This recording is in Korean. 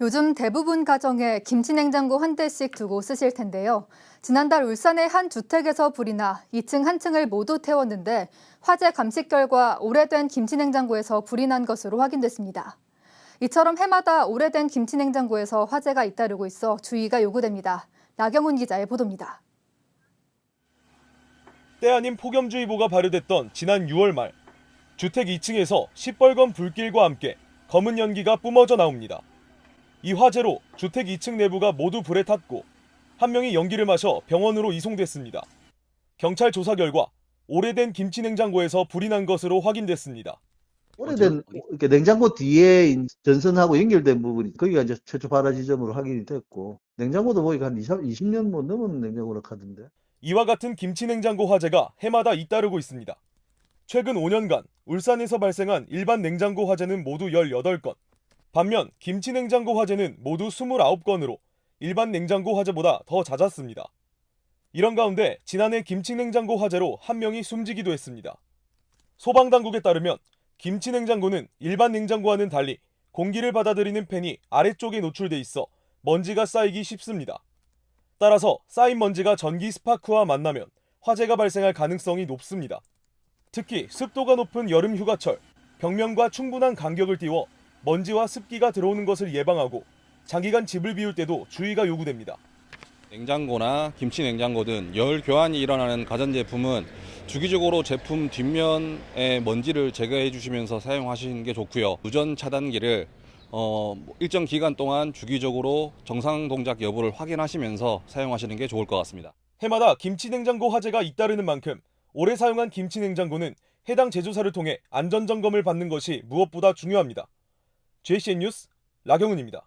요즘 대부분 가정에 김치냉장고 한 대씩 두고 쓰실 텐데요. 지난달 울산의 한 주택에서 불이 나 2층 한 층을 모두 태웠는데 화재 감식 결과 오래된 김치냉장고에서 불이 난 것으로 확인됐습니다. 이처럼 해마다 오래된 김치냉장고에서 화재가 잇따르고 있어 주의가 요구됩니다. 나경훈 기자의 보도입니다. 때 아닌 폭염주의보가 발효됐던 지난 6월 말 주택 2층에서 시뻘건 불길과 함께 검은 연기가 뿜어져 나옵니다. 이 화재로 주택 2층 내부가 모두 불에 탔고 한 명이 연기를 마셔 병원으로 이송됐습니다. 경찰 조사 결과 오래된 김치 냉장고에서 불이 난 것으로 확인됐습니다. 오래된 이렇게 냉장고 뒤에 인- 전선하고 연결된 부분이 거기가 이제 최초 발화 지점으로 확인이 됐고 냉장고도 보니까 한 20, 20년 뭐 넘은 냉장고라 하던데 이와 같은 김치 냉장고 화재가 해마다 잇따르고 있습니다. 최근 5년간 울산에서 발생한 일반 냉장고 화재는 모두 18건. 반면 김치 냉장고 화재는 모두 29건으로 일반 냉장고 화재보다 더 잦았습니다. 이런 가운데 지난해 김치 냉장고 화재로 한 명이 숨지기도 했습니다. 소방 당국에 따르면 김치 냉장고는 일반 냉장고와는 달리 공기를 받아들이는 팬이 아래쪽에 노출돼 있어 먼지가 쌓이기 쉽습니다. 따라서 쌓인 먼지가 전기 스파크와 만나면 화재가 발생할 가능성이 높습니다. 특히 습도가 높은 여름 휴가철, 벽면과 충분한 간격을 띄워 먼지와 습기가 들어오는 것을 예방하고 장기간 집을 비울 때도 주의가 요구됩니다. 냉장고나 김치 냉장고 등 열 교환이 일어나는 가전제품은 주기적으로 제품 뒷면의 먼지를 제거해 주시면서 사용하시는 게 좋고요. 누전 차단기를 어, 일정 기간 동안 주기적으로 정상 동작 여부를 확인하시면서 사용하시는 게 좋을 것 같습니다. 해마다 김치 냉장고 화재가 잇따르는 만큼 오래 사용한 김치 냉장고는 해당 제조사를 통해 안전 점검을 받는 것이 무엇보다 중요합니다. JCN 뉴스 라경훈입니다.